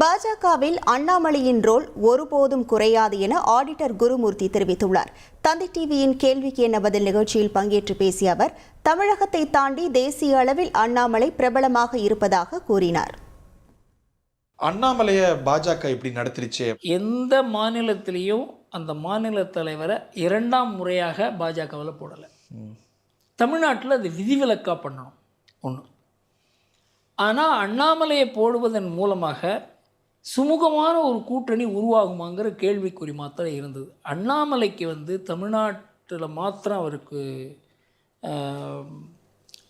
பாஜகவில் அண்ணாமலையின் ரோல் ஒருபோதும் குறையாது என ஆடிட்டர் குருமூர்த்தி தெரிவித்துள்ளார். தந்தை டிவியின் கேள்விக்கு என்ன பதில் நிகழ்ச்சியில் பங்கேற்று பேசிய அவர் தமிழகத்தை தாண்டி தேசிய அளவில் அண்ணாமலை பிரபலமாக இருப்பதாக கூறினார். அண்ணாமலைய பாஜக இப்படி நடத்திருச்சு? எந்த மாநிலத்திலையும் அந்த மாநில தலைவரை இரண்டாம் முறையாக பாஜகவில் போடலை. தமிழ்நாட்டில் அது விதிவிலக்காக பண்ணணும். ஒன்று ஆனால் அண்ணாமலையை போடுவதன் மூலமாக சுமூகமான ஒரு கூட்டணி உருவாகுமாங்கிற கேள்விக்குறி மாத்திரம் இருந்தது. அண்ணாமலைக்கு வந்து தமிழ்நாட்டில் மாத்திரம் அவருக்கு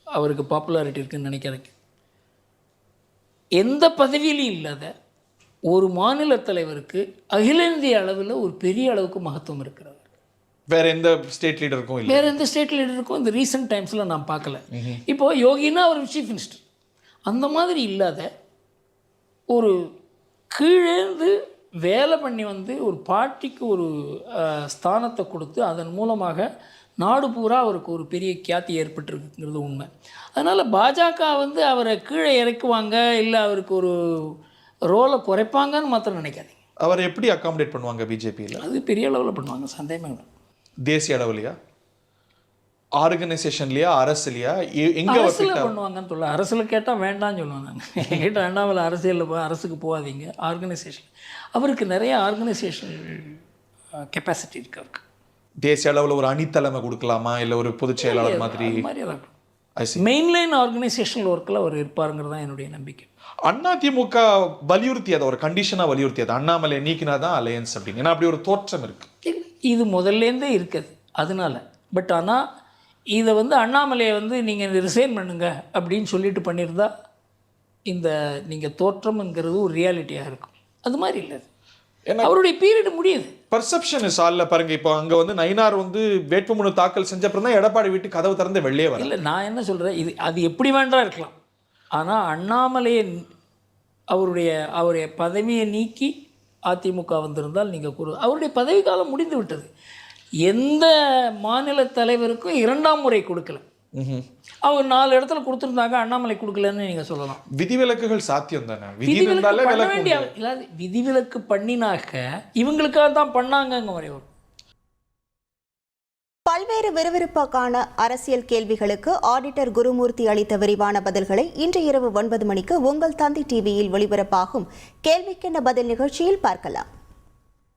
அவருக்கு பாப்புலாரிட்டி இருக்குன்னு நினைக்கிறேன் எந்த பதவியிலும் இல்லாத ஒரு மாநில தலைவருக்கு அகில இந்திய அளவில் ஒரு பெரிய அளவுக்கு மகத்துவம் இருக்கிறது வேற எந்த ஸ்டேட் லீடருக்கும் வேற எந்த ஸ்டேட் லீடருக்கும் இந்த ரீசெண்ட் டைம்ஸில் நான் பார்க்கல. இப்போ யோகினா அவர் சீஃப் மினிஸ்டர் அந்த மாதிரி இல்லாத ஒரு கீழேந்து வேலை பண்ணி வந்து ஒரு பார்ட்டிக்கு ஒரு ஸ்தானத்தை கொடுத்து அதன் மூலமாக நாடு பூரா அவருக்கு ஒரு பெரிய கியாத்தி ஏற்பட்டிருக்குங்கிறது உண்மை. அதனால் பாஜக வந்து அவரை கீழே இறக்குவாங்க இல்லை அவருக்கு ஒரு ரோலை குறைப்பாங்கன்னு மாத்திரம் நினைக்காதீங்க. அவர் எப்படி அகாமடேட் பண்ணுவாங்க பிஜேபியில் அது பெரிய அளவில் பண்ணுவாங்க சந்தேகமே இல்லை. தேசிய அளவுலையா? ஆர்கனைசேஷன்லயா அரசுலையா? எங்க அரசில் பண்ணுவாங்கன்னு சொல்ல அரசில் கேட்டால் வேண்டாம்னு சொல்லுவேன் நான் என்கிட்ட அண்ணாமலை அரசியலில் போய் அரசுக்கு போகாதீங்க. ஆர்கனைசேஷன். அவருக்கு நிறைய ஆர்கனைசேஷன் கெப்பாசிட்டி இருக்கு அவருக்கு. தேசிய அளவுல ஒரு அணித்தலைமை கொடுக்கலாமா? இல்ல ஒரு பொதுச் செயலாளர் மாதிரி. மெயின்லைன் ஆர்கனைசேஷனல் ஒர்க்கில் அவர் இருப்பாருங்கிறது தான் என்னுடைய நம்பிக்கை. அதிமுக வலியுறுத்தி அதை ஒரு கண்டிஷனா வலியுறுத்தி அதை. அண்ணாமலை நீக்கினா தான் அலையன்ஸ் அப்படின்னு. ஏன்னா அப்படி ஒரு தோற்றம் இருக்கு. இல்ல, இது முதல்லேருந்தே இருக்குது. அதனால. பட் ஆனால் இதை வந்து அண்ணாமலையை வந்து நீங்கள் ரிசைன் பண்ணுங்க அப்படின்னு சொல்லிட்டு பண்ணியிருந்தா இந்த நீங்கள் தோற்றம்ங்கிறது ஒரு ரியாலிட்டியாக இருக்கும். அது மாதிரி இல்லை அவருடைய பீரியட் முடியுது. பர்செப்ஷன் இஸ் ஆல்ல பாருங்க இப்போ அங்க வந்து நயினார் வந்து வேட்புமனு தாக்கல் செஞ்ச அப்புறம் தான் எடப்பாடி வீட்டு கதவு திறந்து வெளியே வர இல்லை நான் என்ன சொல்கிறேன் இது அது எப்படி வேண்டாம் இருக்கலாம். ஆனால் அண்ணாமலையை அவருடைய அவருடைய பதவியை நீக்கி அதிமுக வந்திருந்தால் நீங்கள் கூறு அவருடைய பதவி காலம் முடிந்து விட்டது. எந்த மாநில தலைவருக்கும் இரண்டாம் முறை கொடுக்கல. அவர் நாலு இடத்துல கொடுத்துருந்தாங்க அண்ணாமலை கொடுக்கலன்னு நீங்கள் சொல்லலாம். விதிவிலக்குகள் சாத்தியம் தானே? விதி விதிவிலக்கு பண்ண விலக்கு வேண்டிய உண்டு. இல்லாது விதிவிலக்கு பண்ணினாக்க இவங்களுக்காக தான் பண்ணாங்கங்க வரை வரும். பல்வேறு விறுவிறுப்பான அரசியல் கேள்விகளுக்கு ஆடிட்டர் குருமூர்த்தி அளித்த விரிவான பதில்களை இன்று இரவு ஒன்பது மணிக்கு உங்கள் தந்தி டிவியில் ஒளிபரப்பாகும். கேள்விக்கென்ன பதில் நிகழ்ச்சியில் பார்க்கலாம்.